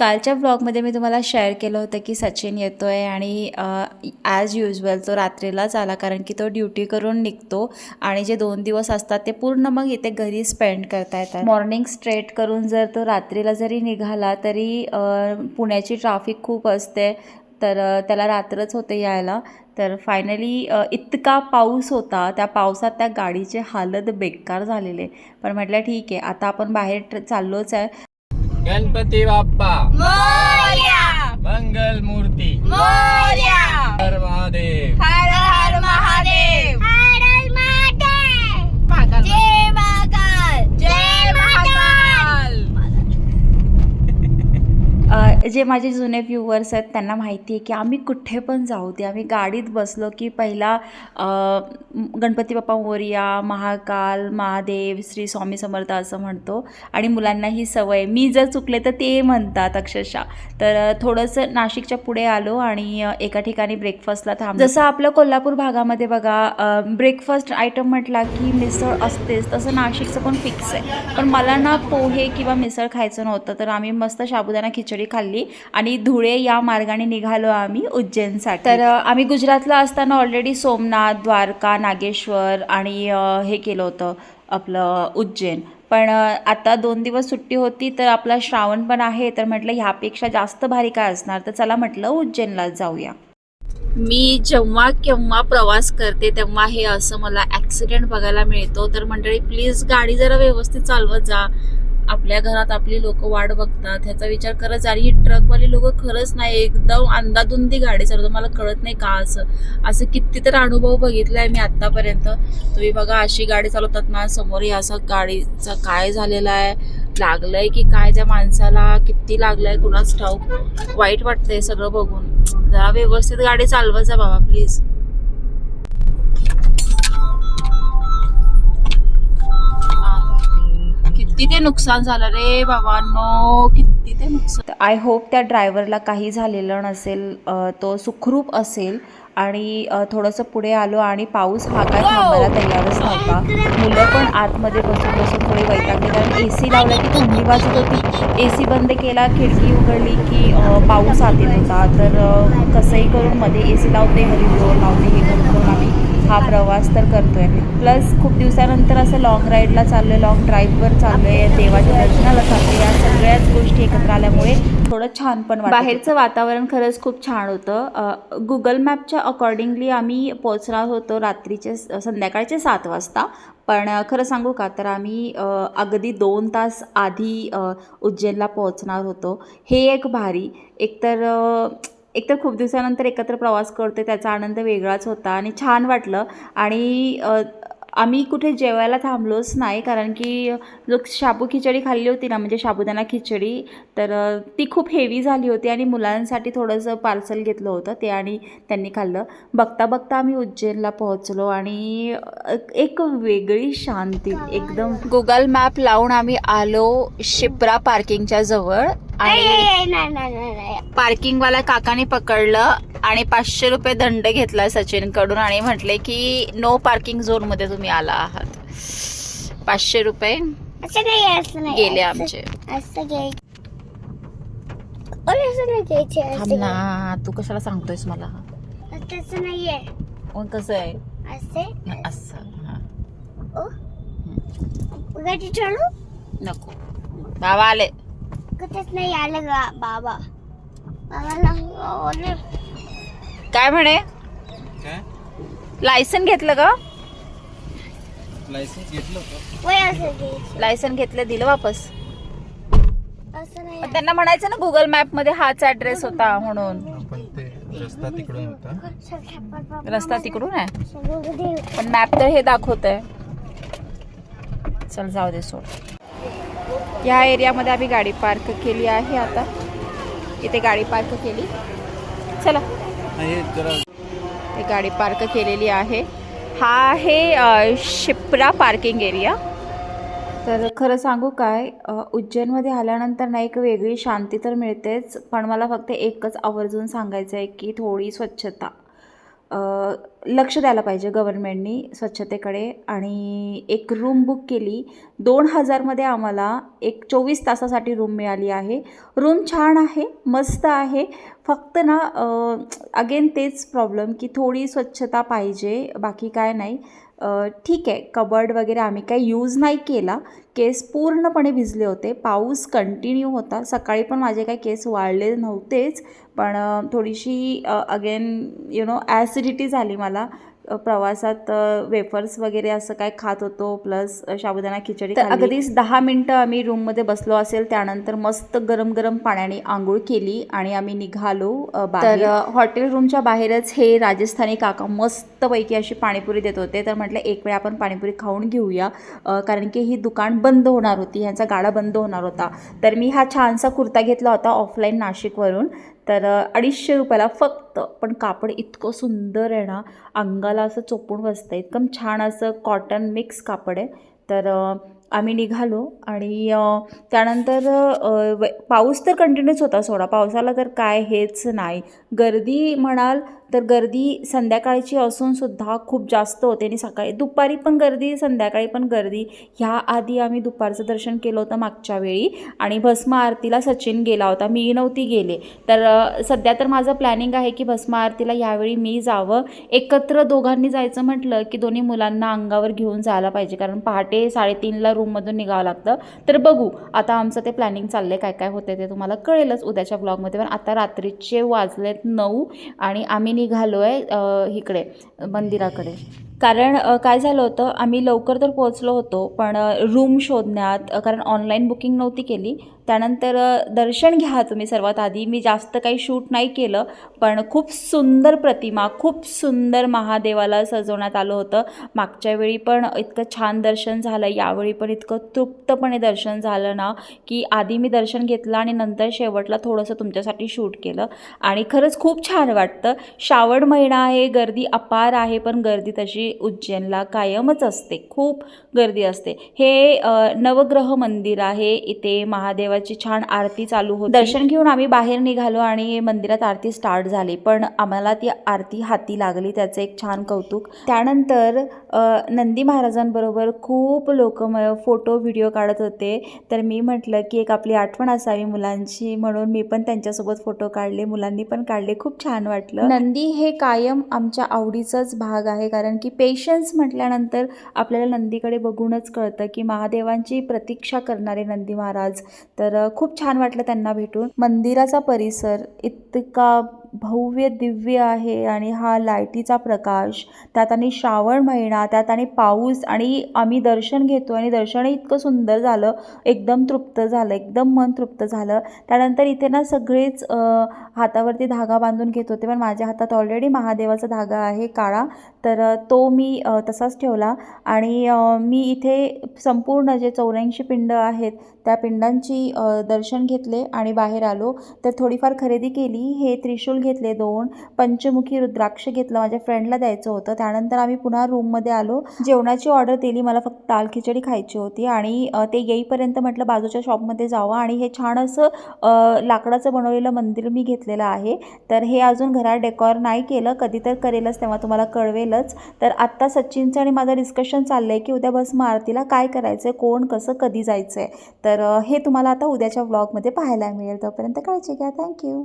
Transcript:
कालच्या ब्लॉगमध्ये मी तुम्हाला शेअर केलं होतं की सचिन येतो आहे आणि ॲज युजल तो रात्रीलाच आला कारण की तो ड्युटी करून निघतो आणि जे दोन दिवस असतात ते पूर्ण मग इथे घरी स्पेंड करता येतात. मॉर्निंग स्ट्रेट करून जर तो रात्रीला जरी निघाला तरी पुण्याची ट्राफिक खूप असते. तर त्याला रात्रच होते यायला. तर फायनली इतका पाऊस होता त्या पावसात त्या गाडीचे हालत बेकार झालेले. पण म्हटलं ठीक आहे आता आपण बाहेर ट्र- चाललोच आहे. गणपती बाप्पा. मोरया. मंगल मूर्ती मोरया हर महादेव हर हर महादेव हर हर महादेव जय महाकाल जय महाकाल अ, जे माझे जुने व्ह्युअर्स आहेत त्यांना माहिती आहे की आम्ही कुठे पण जाऊ ते आम्ही गाडीत बसलो की पहिला गणपती बाप्पा मोरया महाकाल महादेव श्री स्वामी समर्थ असं म्हणतो. आणि मुलांना ही सवय. मी जर चुकले तर ते म्हणतात अक्षरशः. तर थोडंसं नाशिकच्या पुढे आलो आणि एका ठिकाणी ब्रेकफास्टला थांब जसं आपलं कोल्हापूर भागामध्ये बघा ब्रेकफास्ट आयटम म्हटला की मिसळ असतेच. तसं नाशिकचं पण फिक्स आहे. पण मला ना पोहे किंवा मिसळ खायचं नव्हतं. तर आम्ही मस्त साबुदाणा खिचडी खाल्ली. आणि धुळे या मार्गाने निघालो आम्ही उज्जैनसाठी. तर आम्ही गुजरातला असताना ऑलरेडी सोमनाथ द्वारका नागेश्वर आणि हे केलं होतं आपलं उज्जैन. पण आता दोन दिवस सुट्टी होती तर आपला श्रावण पण आहे तर म्हटलं ह्यापेक्षा जास्त भारी काय असणार? तर चला म्हटलं उज्जैनलाच जाऊया. मी जेव्हा केव्हा प्रवास करते तेव्हा हे असं मला ॲक्सिडेंट बघायला मिळतो. तर मंडळी प्लीज गाडी जरा व्यवस्थित चालवत जा. आपल्या घरात आपली लोक वाट बघतात. ह्याचा विचार करत जा. ही ट्रकवाली लोक खरंच नाही. एकदम अंदाधुंदी गाडी चालवतो मला कळत नाही का असं. असं किती तर अनुभव बघितला आहे मी आत्तापर्यंत. तुम्ही बघा अशी गाडी चालवतात ना समोर हे असं गाडीचं काय झालेलं आहे? लागलंय की काय त्या माणसाला? किती लागलंय? कुणाच ठाऊक? वाईट वाटतंय सगळं बघून. जरा व्यवस्थित गाडी चालवत जा बाबा प्लीज किती ते नुकसान झालं रे बाबांनो किती ते नुकसान. आय होप त्या ड्रायव्हरला काही झालेलं नसेल तो सुखरूप असेल आणि थोडंसं पुढे आलो आणि पाऊस हा काय थांबायला तयारच नव्हता. मुलं पण आतमध्ये बसून बसून थोडी वैतागली कारण ए सी लावला की थंडी वाजत होती. ए सी बंद केला खिडकी उघडली की पाऊस आत येत होता तर कसंही करून मध्ये ए सी लावते हरिओ लावते हे करून हा प्रवास तर करतोय प्लस खूप दिवसानंतर असं लॉंग राईडला चाललोय लॉंग ड्राईव्हवर चाललोय देवाच्या दर्शनाला चाललोय. या सगळ्याच गोष्टी एकत्र आल्यामुळे थोडं छान पण वाटतं. बाहेरचं वातावरण खरंच खूप छान होतं. गुगल मॅपच्या अकॉर्डिंगली आम्ही पोचणार होतो रात्रीचे संध्याकाळचे सात वाजता. पण खरं सांगू का तर आम्ही अगदी दोन तास आधी उज्जैनला पोहोचणार होतो. हे एक भारी. एकतर एकतर खूप दिवसानंतर एकत्र प्रवास करतो त्याचा आनंद वेगळाच होता आणि छान वाटलं. आणि आम्ही कुठे जेवायला थांबलोच नाही कारण की जो शाबू खिचडी खाल्ली होती ना म्हणजे साबुदाणा खिचडी तर ती खूप हेवी झाली होती आणि मुलांसाठी थोडंसं पार्सल घेतलं होतं ते आणि त्यांनी खाल्लं. बघता बघता आम्ही उज्जैनला पोहोचलो आणि एक वेगळी शांती एकदम गुगल मॅप लावून आम्ही आलो शिप्रा पार्किंगच्या जवळ आणि पार्किंगवाला काकाने पकडलं आणि पाचशे रुपये दंड घेतला सचिनकडून आणि म्हटले की नो पार्किंग झोनमध्ये तुम्ही आला आहात. पाचशे रुपये असं नाही असं नाही. गेले आमचे. असं घ्यायचं. ना तू कशाला सांगतोयस मला. तसं नाहीये. मग कसं आहे? असे? असं हा. ओ? गाडी चालू नको. बाबा आले. कुठेच नाही आलं गा बाबा. बाबाला. काय म्हणे? काय? लायसन घेतलं का लायसन्स घेतलं होतं. वय असं घ्यायचं. लायसन घेतलं दिलं वापस. असं नाही पण त्यांना म्हणायचं ना गुगल मॅपमध्ये हाच ऍड्रेस होता म्हणून. पण ते रस्ता तिकडून होता. रस्ता तिकडून आहे. पण मॅप तर हे दाखवत आहे चल जाऊ दे सोड. या एरियामध्ये आम्ही गाडी पार्क केली आहे आता. इथे गाडी पार्क केली. चला. हे जरा ही गाडी पार्क केलेली आहे. हा आहे शिप्रा पार्किंग एरिया. तर खरं सांगू काय उज्जैनमध्ये आल्यानंतर ना एक वेगळी शांती तर मिळतेच पण मला फक्त एकच आवर्जून सांगायचं आहे की थोडी स्वच्छता. लक्ष द्यायला पाहिजे गव्हर्मेंटनी स्वच्छतेकडे. आणि एक रूम बुक केली. दोन हजारमध्ये आम्हाला एक चोवीस तासासाठी रूम मिळाली आहे. रूम छान आहे मस्त आहे. फक्त ना अगेन तेच प्रॉब्लेम की थोडी स्वच्छता पाहिजे बाकी काय नाही. ठीक आहे कबर्ड वगैरे आम्ही काही यूज नाही केला. केस पूर्णपणे भिजले होते. पाऊस कंटिन्यू होता. सकाळी पण माझे काही केस वाळले नव्हतेच. पण थोडीशी अगेन यु नो ॲसिडिटी झाली मला. प्रवासात वेफर्स वगैरे असं काय खात होतो प्लस साबुदाणा खिचडी तर अगदीच दहा मिनटं आम्ही रूममध्ये बसलो असेल त्यानंतर मस्त गरम गरम पाण्याने आंघोळ केली आणि आम्ही निघालो. तर हॉटेल रूमच्या बाहेरच हे राजस्थानी काका मस्तपैकी अशी पाणीपुरी देत होते. तर म्हटलं एक वेळ आपण पाणीपुरी खाऊन घेऊया कारण की ही दुकान बंद होणार होती ह्यांचा गाडा बंद होणार होता. तर मी हा छानसा कुर्ता घेतला होता ऑफलाईन नाशिकवरून. तर अडीचशे रुपयाला फक्त. पण कापड इतकं सुंदर आहे ना अंगाला असं चोपून बसतं एकदम छान असं कॉटन मिक्स कापड आहे. तर आम्ही निघालो आणि त्यानंतर व- पाऊस तर कंटिन्यूच होता सोडा. पावसाला तर काय हेच नाही. गर्दी म्हणाल तर गर्दी संध्याकाळची असूनसुद्धा खूप जास्त होते आणि सकाळी दुपारी पण गर्दी संध्याकाळी पण गर्दी. ह्या आधी आम्ही दुपारचं दर्शन केलं होतं मागच्या वेळी आणि भस्म आरतीला सचिन गेला होता. मी नव्हती गेले. तर सध्या तर माझं प्लॅनिंग आहे की भस्म आरतीला यावेळी मी जावं. एकत्र दोघांनी जायचं म्हटलं की दोन्ही मुलांना अंगावर घेऊन जायला पाहिजे. कारण पहाटे साडेतीनला रूममधून निघावं लागतं. तर बघू आता आमचं ते प्लॅनिंग चाललं आहे काय काय होतं ते तुम्हाला कळेलच उद्याच्या ब्लॉगमध्ये पण आता रात्रीचे वाजलेत नऊ आणि आम्ही निघालो आहे इकडे मंदिराकडे. कारण काय झालं होतं आम्ही लवकर तर पोहोचलो होतो पण रूम शोधण्यात कारण ऑनलाईन बुकिंग नव्हती केली. त्यानंतर दर्शन घ्या तुम्ही सर्वात आधी. मी जास्त काही शूट नाही केलं पण खूप सुंदर प्रतिमा खूप सुंदर महादेवाला सजवण्यात आलं होतं. मागच्या वेळी पण इतकं छान दर्शन झालं यावेळी पण इतकं तृप्तपणे दर्शन झालं ना की आधी मी दर्शन घेतलं आणि नंतर शेवटला थोडंसं तुमच्यासाठी शूट केलं. आणि खरंच खूप छान वाटतं. श्रावण महिना आहे गर्दी अपार आहे पण गर्दी तशी उज्जैनला कायमच असते. खूप गर्दी असते. हे नवग्रह मंदिर आहे. इथे महादेवाची छान आरती चालू होती. दर्शन घेऊन आम्ही बाहेर निघालो आणि मंदिरात आरती स्टार्ट झाली. पण आम्हाला ती आरती हाती लागली. त्याचं एक छान कौतुक. त्यानंतर नंदी महाराजांबरोबर खूप लोक फोटो व्हिडिओ काढत होते. तर मी म्हटलं की एक आपली आठवण असावी मुलांची. म्हणून मी पण त्यांच्यासोबत फोटो काढले. मुलांनी पण काढले. खूप छान वाटलं. नंदी हे कायम आमच्या आवडीचाच भाग आहे. कारण की पेशन्स म्हटल्यानंतर आपल्याला नंदीकडे बघूनच कळतं की महादेवांची प्रतीक्षा करणारे नंदी महाराज. तर खूप छान वाटलं त्यांना भेटून. मंदिराचा परिसर इतका भव्य दिव्य आहे आणि हा लाईटीचा प्रकाश त्यात आणि श्रावण महिना त्यात आणि पाऊस आणि आम्ही दर्शन घेतो आणि दर्शनही इतकं सुंदर झालं एकदम तृप्त झालं एकदम मन तृप्त झालं. त्यानंतर इथे ना सगळेच हातावरती धागा बांधून घेत होते पण माझ्या हातात ऑलरेडी महादेवाचा धागा आहे काळा. तर तो मी तसाच ठेवला आणि मी इथे संपूर्ण जे चौऱ्याऐंशी पिंड आहेत त्या पिंडांची दर्शन घेतले आणि बाहेर आलो. तर थोडीफार खरेदी केली. हे त्रिशूल घेतले दोन. पंचमुखी रुद्राक्ष घेतलं माझ्या फ्रेंडला द्यायचं होतं. त्यानंतर आम्ही पुन्हा रूममध्ये आलो. जेवणाची ऑर्डर दिली. मला फक्त दाल खिचडी खायची होती आणि ते येईपर्यंत म्हटलं बाजूच्या शॉपमध्ये जावं आणि हे छान असं लाकडाचं बनवलेलं मंदिर मी घेतलेलं आहे. तर हे अजून घरात डेकॉर नाही केलं. कधी तर करेलच तेव्हा तुम्हाला कळवेलच. तर आत्ता सचिनचं आणि माझं डिस्कशन चाललं आहे की उद्या बस आरतीला काय करायचं आहे कोण कसं कधी जायचं आहे तर तर हे तुम्हाला आता उद्याच्या व्लॉगमध्ये पाहायला मिळेल तोपर्यंत काळजी घ्या. थँक्यू